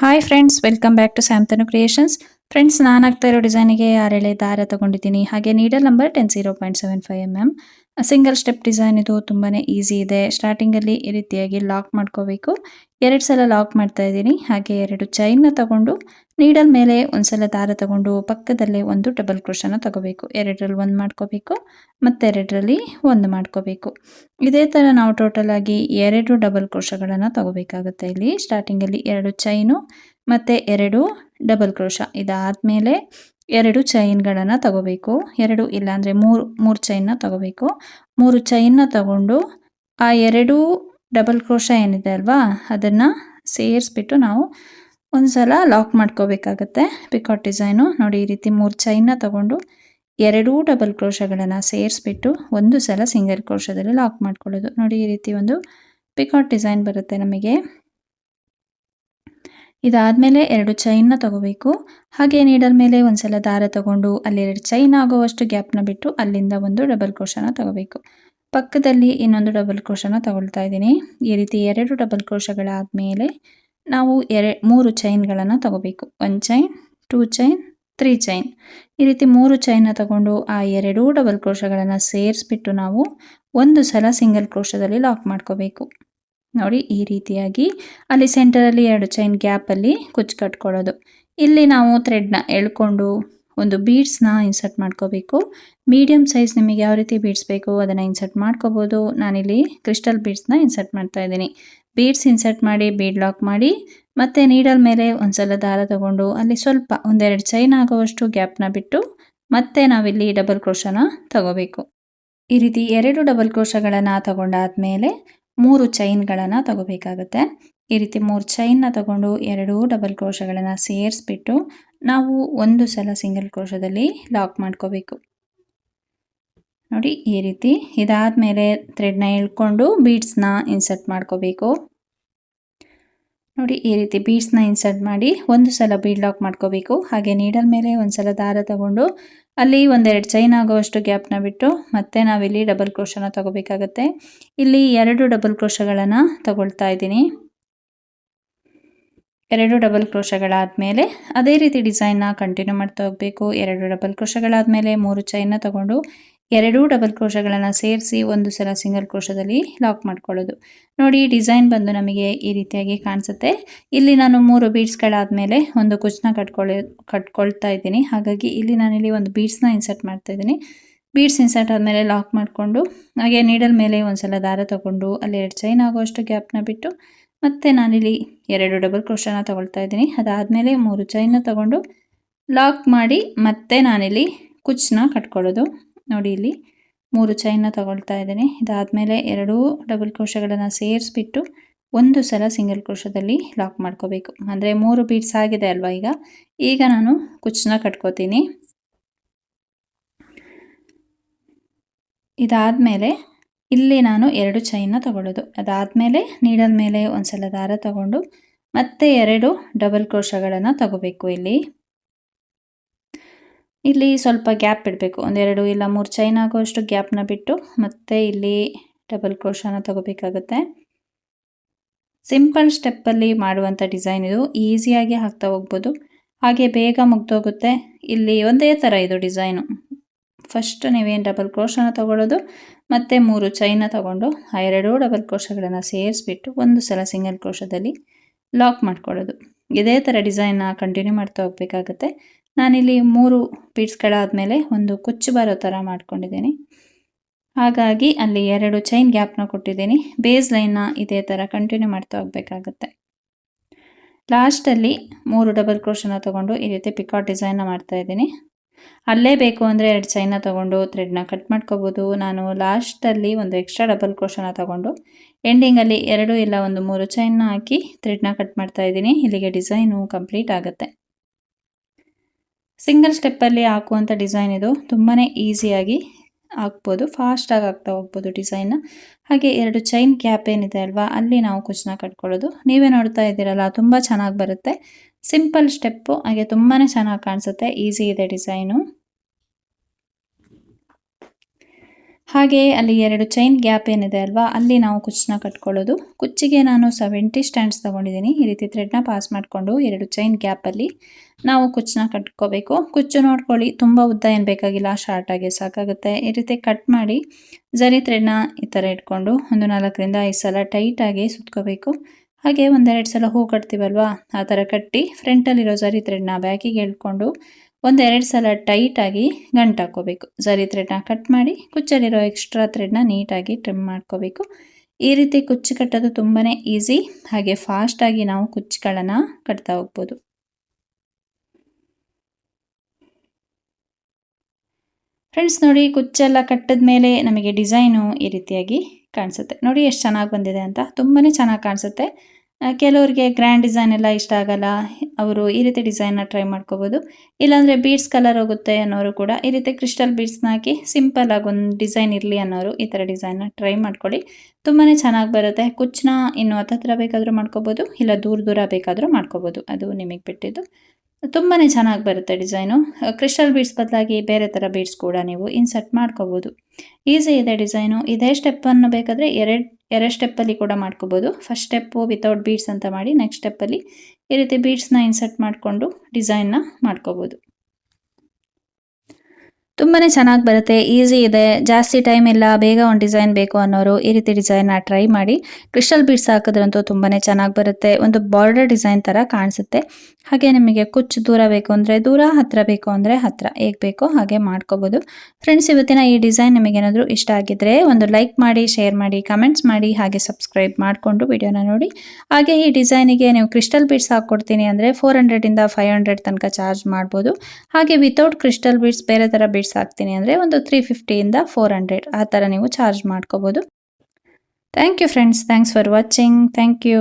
Hi friends welcome back to Samtanu creations friends ನಾನು ಆಗ್ತಾ ಇರೋ ಡಿಸೈನಿಗೆ ಆರೆಳೆ ದಾರ ತಗೊಂಡಿದ್ದೀನಿ? ಹಾಗೆ needle number ten zero point seven five M M single step design ಇದು ತುಂಬಾ ಈಸಿ ಇದೆ. ಸ್ಟಾರ್ಟಿಂಗಲ್ಲಿ ಈ ರೀತಿಯಾಗಿ ಲಾಕ್ ಮಾಡ್ಕೋಬೇಕು. ಎರಡು ಸಲ ಲಾಕ್ ಮಾಡ್ತಾ ಇದ್ದೀನಿ. ಹಾಗೆ ಎರಡು ಚೈನ್ನ ತಗೊಂಡು ನೀಡಲ್ ಮೇಲೆ ಒಂದ್ಸಲ ದಾರ ತಗೊಂಡು ಪಕ್ಕದಲ್ಲೇ ಒಂದು ಡಬಲ್ ಕ್ರೋಶನ ತಗೋಬೇಕು. ಎರಡರಲ್ಲಿ ಒಂದು ಮಾಡ್ಕೋಬೇಕು, ಮತ್ತೆರಡರಲ್ಲಿ ಒಂದು ಮಾಡ್ಕೋಬೇಕು. ಇದೇ ಥರ ನಾವು ಟೋಟಲ್ ಆಗಿ ಎರಡು ಡಬಲ್ ಕ್ರೋಶಗಳನ್ನು ತಗೋಬೇಕಾಗುತ್ತೆ ಇಲ್ಲಿ. ಸ್ಟಾರ್ಟಿಂಗಲ್ಲಿ ಎರಡು ಚೈನು ಮತ್ತು ಎರಡು ಡಬಲ್ ಕ್ರೋಶ ಇದಾದಮೇಲೆ ಎರಡು ಚೈನ್ಗಳನ್ನು ತಗೋಬೇಕು. ಎರಡು ಇಲ್ಲಾಂದರೆ ಮೂರು ಮೂರು ಚೈನ್ನ ತಗೋಬೇಕು. ಮೂರು ಚೈನ್ನ ತಗೊಂಡು ಆ ಎರಡು ಡಬಲ್ ಕ್ರೋಶ ಏನಿದೆ ಅಲ್ವಾ? ಅದನ್ನು ಸೇರಿಸ್ಬಿಟ್ಟು ನಾವು ಒಂದು ಸಲ ಲಾಕ್ ಮಾಡ್ಕೋಬೇಕಾಗತ್ತೆ. ಪಿಕಾಟ್ ಡಿಸೈನು ನೋಡಿ, ಈ ರೀತಿ ಮೂರು ಚೈನ್ನ ತಗೊಂಡು ಎರಡೂ ಡಬಲ್ ಕ್ರೋಶಗಳನ್ನು ಸೇರಿಸ್ಬಿಟ್ಟು ಒಂದು ಸಲ ಸಿಂಗಲ್ ಕ್ರೋಶದಲ್ಲಿ ಲಾಕ್ ಮಾಡ್ಕೊಳ್ಳೋದು. ನೋಡಿ, ಈ ರೀತಿ ಒಂದು ಪಿಕಾಟ್ ಡಿಸೈನ್ ಬರುತ್ತೆ ನಮಗೆ. ಇದಾದಮೇಲೆ ಎರಡು ಚೈನ್ನ ತಗೋಬೇಕು. ಹಾಗೆ ನೀಡಲ್ ಮೇಲೆ ಒಂದ್ಸಲ ದಾರ ತಗೊಂಡು ಅಲ್ಲಿ ಎರಡು ಚೈನ್ ಆಗುವಷ್ಟು ಗ್ಯಾಪ್ನ ಬಿಟ್ಟು ಅಲ್ಲಿಂದ ಒಂದು ಡಬಲ್ ಕ್ರೋಶನ ತಗೋಬೇಕು. ಪಕ್ಕದಲ್ಲಿ ಇನ್ನೊಂದು ಡಬಲ್ ಕ್ರೋಶನ ತಗೊಳ್ತಾ ಇದ್ದೀನಿ. ಈ ರೀತಿ ಎರಡು ಡಬಲ್ ಕ್ರೋಶಗಳಾದಮೇಲೆ ನಾವು ಎರೆ, ಮೂರು ಚೈನ್ಗಳನ್ನು ತಗೋಬೇಕು. One chain two chain three chain ಈ ರೀತಿ ಮೂರು ಚೈನ್ನ ತಗೊಂಡು ಆ ಎರಡೂ ಡಬಲ್ ಕ್ರೋಶಗಳನ್ನು ಸೇರಿಸ್ಬಿಟ್ಟು ನಾವು ಒಂದು ಸಲ ಸಿಂಗಲ್ ಕ್ರೋಶದಲ್ಲಿ ಲಾಕ್ ಮಾಡ್ಕೋಬೇಕು. ನೋಡಿ, ಈ ರೀತಿಯಾಗಿ ಅಲ್ಲಿ ಸೆಂಟರಲ್ಲಿ ಎರಡು ಚೈನ್ ಗ್ಯಾಪಲ್ಲಿ ಕುಚ್ಚು ಕಟ್ಕೊಳ್ಳೋದು ಇಲ್ಲಿ ನಾವು ಥ್ರೆಡ್ನ ಎಳ್ಕೊಂಡು ಒಂದು ಬೀಡ್ಸ್ನ ಇನ್ಸರ್ಟ್ ಮಾಡ್ಕೋಬೇಕು. ಮೀಡಿಯಮ್ ಸೈಜ್ ನಿಮಗೆ ಯಾವ ರೀತಿ ಬೀಡ್ಸ್ ಬೇಕು ಅದನ್ನು ಇನ್ಸರ್ಟ್ ಮಾಡ್ಕೋಬೋದು. ನಾನಿಲ್ಲಿ ಕ್ರಿಸ್ಟಲ್ ಬೀಡ್ಸ್ನ ಇನ್ಸರ್ಟ್ ಮಾಡ್ತಾ ಇದ್ದೀನಿ. ಬೀಡ್ಸ್ ಇನ್ಸರ್ಟ್ ಮಾಡಿ ಬೀಡ್ ಲಾಕ್ ಮಾಡಿ, ಮತ್ತು ನೀಡಲ್ ಮೇಲೆ ಒಂದ್ಸಲ ದಾರ ತಗೊಂಡು ಅಲ್ಲಿ ಸ್ವಲ್ಪ ಒಂದೆರಡು ಚೈನ್ ಆಗುವಷ್ಟು ಗ್ಯಾಪ್ನ ಬಿಟ್ಟು ಮತ್ತೆ ನಾವಿಲ್ಲಿ ಡಬಲ್ ಕ್ರೋಶನ ತಗೋಬೇಕು. ಈ ರೀತಿ ಎರಡು ಡಬಲ್ ಕ್ರೋಶಗಳನ್ನು ತಗೊಂಡಾದ ಮೇಲೆ ಮೂರು ಚೈನ್ಗಳನ್ನು ತಗೋಬೇಕಾಗುತ್ತೆ. ಈ ರೀತಿ ಮೂರು ಚೈನ್ನ ತಗೊಂಡು ಎರಡೂ ಡಬಲ್ ಕ್ರೋಶಗಳನ್ನು ಸೇರಿಸ್ಬಿಟ್ಟು ನಾವು ಒಂದು ಸಲ ಸಿಂಗಲ್ ಕ್ರೋಶದಲ್ಲಿ ಲಾಕ್ ಮಾಡ್ಕೋಬೇಕು. ನೋಡಿ, ಈ ರೀತಿ ಇದಾದ ಮೇಲೆ ಥ್ರೆಡ್ನ ಎಳ್ಕೊಂಡು ಬೀಡ್ಸ್ನ ಇನ್ಸರ್ಟ್ ಮಾಡ್ಕೋಬೇಕು. ನೋಡಿ, ಈ ರೀತಿ ಬೀಡ್ಸ್ನ ಇನ್ಸರ್ಟ್ ಮಾಡಿ ಒಂದು ಸಲ ಬೀಡ್ ಲಾಕ್ ಮಾಡ್ಕೋಬೇಕು. ಹಾಗೆ ನೀಡಲ್ ಮೇಲೆ ಒಂದು ಸಲ ದಾರ ತಗೊಂಡು ಅಲ್ಲಿ ಒಂದೆರಡು ಚೈನ್ ಆಗುವಷ್ಟು ಗ್ಯಾಪ್ನ ಬಿಟ್ಟು ಮತ್ತೆ ನಾವಿಲ್ಲಿ ಡಬಲ್ ಕ್ರೋಶನ ತಗೋಬೇಕಾಗತ್ತೆ. ಇಲ್ಲಿ ಎರಡು ಡಬಲ್ ಕ್ರೋಶಗಳನ್ನು ತಗೊಳ್ತಾ ಇದ್ದೀನಿ. ಎರಡು ಡಬಲ್ ಕ್ರೋಶಗಳಾದಮೇಲೆ ಅದೇ ರೀತಿ ಡಿಸೈನ್ನ ಕಂಟಿನ್ಯೂ ಮಾಡ್ತಾ ಹೋಗಬೇಕು. ಎರಡು ಡಬಲ್ ಕ್ರೋಶಗಳಾದಮೇಲೆ ಮೂರು ಚೈನ್ನ ತಗೊಂಡು ಎರಡೂ ಡಬಲ್ ಕ್ರೋಶಗಳನ್ನು ಸೇರಿಸಿ ಒಂದು ಸಲ ಸಿಂಗಲ್ ಕ್ರೋಶದಲ್ಲಿ ಲಾಕ್ ಮಾಡ್ಕೊಳ್ಳೋದು. ನೋಡಿ, ಡಿಸೈನ್ ಬಂದು ನಮಗೆ ಈ ರೀತಿಯಾಗಿ ಕಾಣಿಸುತ್ತೆ. ಇಲ್ಲಿ ನಾನು ಮೂರು ಬೀಡ್ಸ್ಗಳಾದಮೇಲೆ ಒಂದು ಕುಚ್ಚನ್ನ ಕಟ್ಕೊಳ್ಳಿ, ಕಟ್ಕೊಳ್ತಾ ಇದ್ದೀನಿ. ಹಾಗಾಗಿ ಇಲ್ಲಿ ನಾನಿಲ್ಲಿ ಒಂದು ಬೀಡ್ಸ್ನ ಇನ್ಸರ್ಟ್ ಮಾಡ್ತಾ ಇದ್ದೀನಿ. ಬೀಡ್ಸ್ ಇನ್ಸರ್ಟ್ ಆದಮೇಲೆ ಲಾಕ್ ಮಾಡಿಕೊಂಡು ಹಾಗೆ ನೀಡಲ್ ಮೇಲೆ ಒಂದು ಸಲ ದಾರ ತಗೊಂಡು ಅಲ್ಲಿ ಎರಡು ಚೈನ್ ಆಗುವಷ್ಟು ಗ್ಯಾಪ್ನ ಬಿಟ್ಟು ಮತ್ತು ನಾನಿಲ್ಲಿ ಎರಡು ಡಬಲ್ ಕ್ರೋಶನ ತೊಗೊಳ್ತಾ ಇದ್ದೀನಿ. ಅದಾದಮೇಲೆ ಮೂರು ಚೈನ ತಗೊಂಡು ಲಾಕ್ ಮಾಡಿ ಮತ್ತೆ ನಾನಿಲ್ಲಿ ಕುಚ್ಚನ್ನ ಕಟ್ಕೊಳ್ಳೋದು. ನೋಡಿ ಇಲ್ಲಿ ಮೂರು ಚೈನ ತಗೊಳ್ತಾ ಇದ್ದೀನಿ. ಇದಾದಮೇಲೆ ಎರಡೂ ಡಬಲ್ ಕ್ರೋಶಗಳನ್ನು ಸೇರಿಸ್ಬಿಟ್ಟು ಒಂದು ಸಲ ಸಿಂಗಲ್ ಕ್ರೋಶದಲ್ಲಿ ಲಾಕ್ ಮಾಡ್ಕೋಬೇಕು. ಅಂದರೆ ಮೂರು ಬೀಟ್ಸ್ ಆಗಿದೆ ಅಲ್ವಾ ಈಗ? ಈಗ ನಾನು ಕುಚ್ಚನ್ನ ಕಟ್ಕೋತೀನಿ. ಇದಾದಮೇಲೆ ಇಲ್ಲಿ ನಾನು ಎರಡು ಚೈನ್ನ ತಗೊಳ್ಳೋದು. ಅದಾದಮೇಲೆ ನೀಡಲ್ ಮೇಲೆ ಒಂದು ಸಲ ದಾರ ತಗೊಂಡು ಮತ್ತೆ ಎರಡು ಡಬಲ್ ಕ್ರೋಶಗಳನ್ನು ತಗೋಬೇಕು ಇಲ್ಲಿ. ಇಲ್ಲಿ ಸ್ವಲ್ಪ ಗ್ಯಾಪ್ ಬಿಡಬೇಕು ಒಂದೆರಡು ಇಲ್ಲ ಮೂರು ಚೈನ್ ಆಗೋಷ್ಟು ಗ್ಯಾಪ್ನ ಬಿಟ್ಟು ಮತ್ತೆ ಇಲ್ಲಿ ಡಬಲ್ ಕ್ರೋಶನ ತಗೋಬೇಕಾಗುತ್ತೆ. ಸಿಂಪಲ್ ಸ್ಟೆಪ್ಪಲ್ಲಿ ಮಾಡುವಂಥ ಡಿಸೈನ್ ಇದು. ಈಸಿಯಾಗಿ ಹಾಕ್ತಾ ಹೋಗ್ಬೋದು. ಹಾಗೆ ಬೇಗ ಮುಗ್ದೋಗುತ್ತೆ. ಇಲ್ಲಿ ಒಂದೇ ಥರ ಇದು ಡಿಸೈನು ಫಸ್ಟ್ ನೀವೇನು ಡಬಲ್ ಕ್ರೋಶನ ತಗೊಳ್ಳೋದು ಮತ್ತು ಮೂರು ಚೈನ ತಗೊಂಡು ಆ ಎರಡೂ ಡಬಲ್ ಕ್ರೋಶಗಳನ್ನು ಸೇರಿಸ್ಬಿಟ್ಟು ಒಂದು ಸಲ ಸಿಂಗಲ್ ಕ್ರೋಶದಲ್ಲಿ ಲಾಕ್ ಮಾಡ್ಕೊಳ್ಳೋದು. ಇದೇ ಥರ ಡಿಸೈನ್ನ ಕಂಟಿನ್ಯೂ ಮಾಡ್ತಾ ಹೋಗಬೇಕಾಗತ್ತೆ. ನಾನಿಲ್ಲಿ ಮೂರು ಪೀಟ್ಸ್ಗಳಾದಮೇಲೆ ಒಂದು ಕುಚ್ಚು ಬರೋ ಥರ ಮಾಡ್ಕೊಂಡಿದ್ದೀನಿ. ಹಾಗಾಗಿ ಅಲ್ಲಿ ಎರಡು ಚೈನ್ ಗ್ಯಾಪ್ನ ಕೊಟ್ಟಿದ್ದೀನಿ. ಬೇಸ್ ಲೈನ್ನ ಇದೇ ಥರ ಕಂಟಿನ್ಯೂ ಮಾಡ್ತಾ ಹೋಗಬೇಕಾಗತ್ತೆ. ಲಾಸ್ಟಲ್ಲಿ ಮೂರು ಡಬಲ್ ಕ್ರೋಶನ ತೊಗೊಂಡು ಈ ರೀತಿ ಪಿಕಾಟ್ ಡಿಸೈನ್ನ ಮಾಡ್ತಾ ಇದ್ದೀನಿ. ಅಲ್ಲೇ ಬೇಕು ಅಂದರೆ ಎರಡು ಚೈನ ತೊಗೊಂಡು ಥ್ರೆಡ್ನ ಕಟ್ ಮಾಡ್ಕೋಬೋದು. ನಾನು ಲಾಸ್ಟಲ್ಲಿ ಒಂದು ಎಕ್ಸ್ಟ್ರಾ ಡಬಲ್ ಕ್ರೋಶನ ತೊಗೊಂಡು ಎಂಡಿಂಗಲ್ಲಿ ಎರಡು ಇಲ್ಲ ಒಂದು ಮೂರು ಚೈನ್ನ ಹಾಕಿ ಥ್ರೆಡ್ನ ಕಟ್ ಮಾಡ್ತಾ ಇದ್ದೀನಿ. ಇಲ್ಲಿಗೆ ಡಿಸೈನು ಕಂಪ್ಲೀಟ್ ಆಗುತ್ತೆ. ಸಿಂಗಲ್ ಸ್ಟೆಪ್ಪಲ್ಲಿ ಹಾಕುವಂಥ ಡಿಸೈನ್ ಇದು ತುಂಬಾ ಈಸಿಯಾಗಿ ಹಾಕ್ಬೋದು. ಫಾಸ್ಟಾಗಿ ಹಾಕ್ತಾ ಹೋಗ್ಬೋದು ಡಿಸೈನ್ನ ಹಾಗೆ ಎರಡು ಚೈನ್ ಕ್ಯಾಪ್ ಏನಿದೆ ಅಲ್ವಾ, ಅಲ್ಲಿ ನಾವು ಕುಚ್ಚನ್ನ ಕಟ್ಕೊಳ್ಳೋದು ನೀವೇ ನೋಡ್ತಾ ಇದ್ದೀರಲ್ಲ, ತುಂಬ ಚೆನ್ನಾಗಿ ಬರುತ್ತೆ. ಸಿಂಪಲ್ ಸ್ಟೆಪ್ಪು ಹಾಗೆ ತುಂಬಾ ಚೆನ್ನಾಗಿ ಕಾಣಿಸುತ್ತೆ. ಈಸಿ ಇದೆ ಡಿಸೈನು ಹಾಗೆ ಅಲ್ಲಿ ಎರಡು ಚೈನ್ ಗ್ಯಾಪ್ ಏನಿದೆ ಅಲ್ವಾ, ಅಲ್ಲಿ ನಾವು ಕುಚ್ಚನ್ನ ಕಟ್ಕೊಳ್ಳೋದು. ಕುಚ್ಚಿಗೆ ನಾನು ಸೆವೆಂಟಿ ಸ್ಟ್ಯಾಂಡ್ಸ್ ತೊಗೊಂಡಿದ್ದೀನಿ. ಈ ರೀತಿ ಥ್ರೆಡ್ನ ಪಾಸ್ ಮಾಡಿಕೊಂಡು ಎರಡು ಚೈನ್ ಗ್ಯಾಪಲ್ಲಿ ನಾವು ಕುಚ್ಚನ್ನ ಕಟ್ಕೋಬೇಕು. ಕುಚ್ಚು ನೋಡ್ಕೊಳ್ಳಿ, ತುಂಬ ಉದ್ದ ಏನು ಬೇಕಾಗಿಲ್ಲ ಶಾರ್ಟಾಗಿ ಸಾಕಾಗುತ್ತೆ. ಈ ರೀತಿ ಕಟ್ ಮಾಡಿ ಜರಿ ಥ್ರೆಡ್ನ ಈ ಥರ ಇಟ್ಕೊಂಡು ಒಂದು ನಾಲ್ಕರಿಂದ ಐದು ಸಲ ಟೈಟಾಗಿ ಸುತ್ಕೋಬೇಕು. ಹಾಗೆ ಒಂದೆರಡು ಸಲ ಹೂ ಕಟ್ತೀವಲ್ವಾ? ಆ ಥರ ಕಟ್ಟಿ ಫ್ರಂಟಲ್ಲಿರೋ ಜರಿ ಥ್ರೆಡ್ನ ಬ್ಯಾಕಿಗೆ ಎಳ್ಕೊಂಡು ಒಂದೆರಡು ಸಲ ಟೈಟಾಗಿ ಗಂಟು ಹಾಕ್ಕೋಬೇಕು. ಜರಿ ಥ್ರೆಡ್ನ ಕಟ್ ಮಾಡಿ ಕುಚ್ಚಲ್ಲಿರೋ ಎಕ್ಸ್ಟ್ರಾ ಥ್ರೆಡ್ನ ನೀಟಾಗಿ ಟ್ರಿಮ್ ಮಾಡ್ಕೋಬೇಕು. ಈ ರೀತಿ ಕುಚ್ಚು ಕಟ್ಟೋದು ತುಂಬಾ ಈಸಿ, ಹಾಗೆ ಫಾಸ್ಟಾಗಿ ನಾವು ಕುಚ್ಚುಗಳನ್ನು ಕಟ್ತಾ ಹೋಗ್ಬೋದು. ಫ್ರೆಂಡ್ಸ್ ನೋಡಿ, ಕುಚ್ಚೆಲ್ಲ ಕಟ್ಟಿದ ಮೇಲೆ ನಮಗೆ ಡಿಸೈನು ಈ ರೀತಿಯಾಗಿ ಕಾಣಿಸುತ್ತೆ. ನೋಡಿ, ಎಷ್ಟು ಚೆನ್ನಾಗಿ ಬಂದಿದೆ ಅಂತ. ತುಂಬಾ ಚೆನ್ನಾಗಿ ಕಾಣಿಸುತ್ತೆ. ಕೆಲವರಿಗೆ ಗ್ರ್ಯಾಂಡ್ ಡಿಸೈನ್ ಎಲ್ಲ ಇಷ್ಟ ಆಗಲ್ಲ. ಅವರು ಈ ರೀತಿ ಡಿಸೈನ್ನ ಟ್ರೈ ಮಾಡ್ಕೋಬೋದು. ಇಲ್ಲಾಂದರೆ ಬೀಡ್ಸ್ ಕಲರ್ ಹೋಗುತ್ತೆ ಅನ್ನೋರು ಕೂಡ ಈ ರೀತಿ ಕ್ರಿಸ್ಟಲ್ ಬೀಡ್ಸ್ನ ಹಾಕಿ ಸಿಂಪಲ್ ಆಗಿ ಒಂದು ಡಿಸೈನ್ ಇರಲಿ ಅನ್ನೋರು ಈ ಥರ ಡಿಸೈನ್ನ ಟ್ರೈ ಮಾಡ್ಕೊಳ್ಳಿ. ತುಂಬಾ ಚೆನ್ನಾಗಿ ಬರುತ್ತೆ. ಕುಚ್ಚನ್ನ ಇನ್ನು ಹತ್ತತ್ರ ಬೇಕಾದರೂ ಮಾಡ್ಕೋಬೋದು, ಇಲ್ಲ ದೂರ ದೂರ ಬೇಕಾದರೂ ಮಾಡ್ಕೋಬೋದು. ಅದು ನಿಮಗೆ ಬಿಟ್ಟಿದ್ದು. ತುಂಬಾ ಚೆನ್ನಾಗಿ ಬರುತ್ತೆ ಡಿಸೈನು. ಕ್ರಿಸ್ಟಲ್ ಬೀಡ್ಸ್ ಬದಲಾಗಿ ಬೇರೆ ಥರ ಬೀಡ್ಸ್ ಕೂಡ ನೀವು ಇನ್ಸರ್ಟ್ ಮಾಡ್ಕೋಬೋದು. ಈಸಿ ಇದೆ ಡಿಸೈನು. ಇದೇ ಸ್ಟೆಪ್ಪನ್ನು ಬೇಕಾದರೆ ಎರಡು ಎರಡು ಸ್ಟೆಪ್ಪಲ್ಲಿ ಕೂಡ ಮಾಡ್ಕೋಬೋದು. ಫಸ್ಟ್ ಸ್ಟೆಪ್ಪು ವಿತೌಟ್ ಬೀಡ್ಸ್ ಅಂತ ಮಾಡಿ ನೆಕ್ಸ್ಟ್ ಸ್ಟೆಪ್ಪಲ್ಲಿ ಈ ರೀತಿ ಬೀಡ್ಸ್ನ ಇನ್ಸರ್ಟ್ ಮಾಡಿಕೊಂಡು ಡಿಸೈನ್ನ ಮಾಡ್ಕೋಬೋದು. ತುಂಬಾ ಚೆನ್ನಾಗಿ ಬರುತ್ತೆ, ಈಸಿ ಇದೆ, ಜಾಸ್ತಿ ಟೈಮ್ ಇಲ್ಲ, ಬೇಗ ಒಂದು ಡಿಸೈನ್ ಬೇಕು ಅನ್ನೋರು ಈ ರೀತಿ ಡಿಸೈನ್ನ ಟ್ರೈ ಮಾಡಿ. ಕ್ರಿಸ್ಟಲ್ ಬೀಡ್ಸ್ ಹಾಕಿದ್ರಂತೂ ತುಂಬಾ ಚೆನ್ನಾಗಿ ಬರುತ್ತೆ, ಒಂದು ಬಾರ್ಡರ್ ಡಿಸೈನ್ ಥರ ಕಾಣಿಸುತ್ತೆ. ಹಾಗೆ ನಿಮಗೆ ಕುಚ್ಚು ದೂರ ಬೇಕು ಅಂದರೆ ದೂರ ಹತ್ತಿರ ಬೇಕು ಅಂದರೆ ಹತ್ತಿರ ಹೇಗೆ ಬೇಕೋ ಹಾಗೆ ಮಾಡ್ಕೋಬೋದು. ಫ್ರೆಂಡ್ಸ್ ಇವತ್ತಿನ ಈ ಡಿಸೈನ್ ನಿಮಗೇನಾದರೂ ಇಷ್ಟ ಆಗಿದ್ದರೆ ಒಂದು ಲೈಕ್ ಮಾಡಿ, ಶೇರ್ ಮಾಡಿ, ಕಮೆಂಟ್ಸ್ ಮಾಡಿ, ಹಾಗೆ ಸಬ್ಸ್ಕ್ರೈಬ್ ಮಾಡಿಕೊಂಡು ವಿಡಿಯೋನ ನೋಡಿ. ಹಾಗೆ ಈ ಡಿಸೈನಿಗೆ ನೀವು ಕ್ರಿಸ್ಟಲ್ ಬೀಡ್ಸ್ ಹಾಕ್ಕೊಡ್ತೀನಿ ಅಂದರೆ ಫೋರ್ ಹಂಡ್ರೆಡಿಂದ ಫೈವ್ ಹಂಡ್ರೆಡ್ ತನಕ ಚಾರ್ಜ್ ಮಾಡ್ಬೋದು. ಹಾಗೆ ವಿತೌಟ್ ಕ್ರಿಸ್ಟಲ್ ಬೀಡ್ಸ್ ಬೇರೆ ಥರ ಬೀಡ್ಸ್ ಹಾಕ್ತೀನಿ ಅಂದರೆ ಒಂದು ತ್ರೀ ಫಿಫ್ಟಿಯಿಂದ ಫೋರ್ ಹಂಡ್ರೆಡ್ ಆ ಥರ ನೀವು ಚಾರ್ಜ್ ಮಾಡ್ಕೋಬೋದು. Thank you friends thanks for watching thank you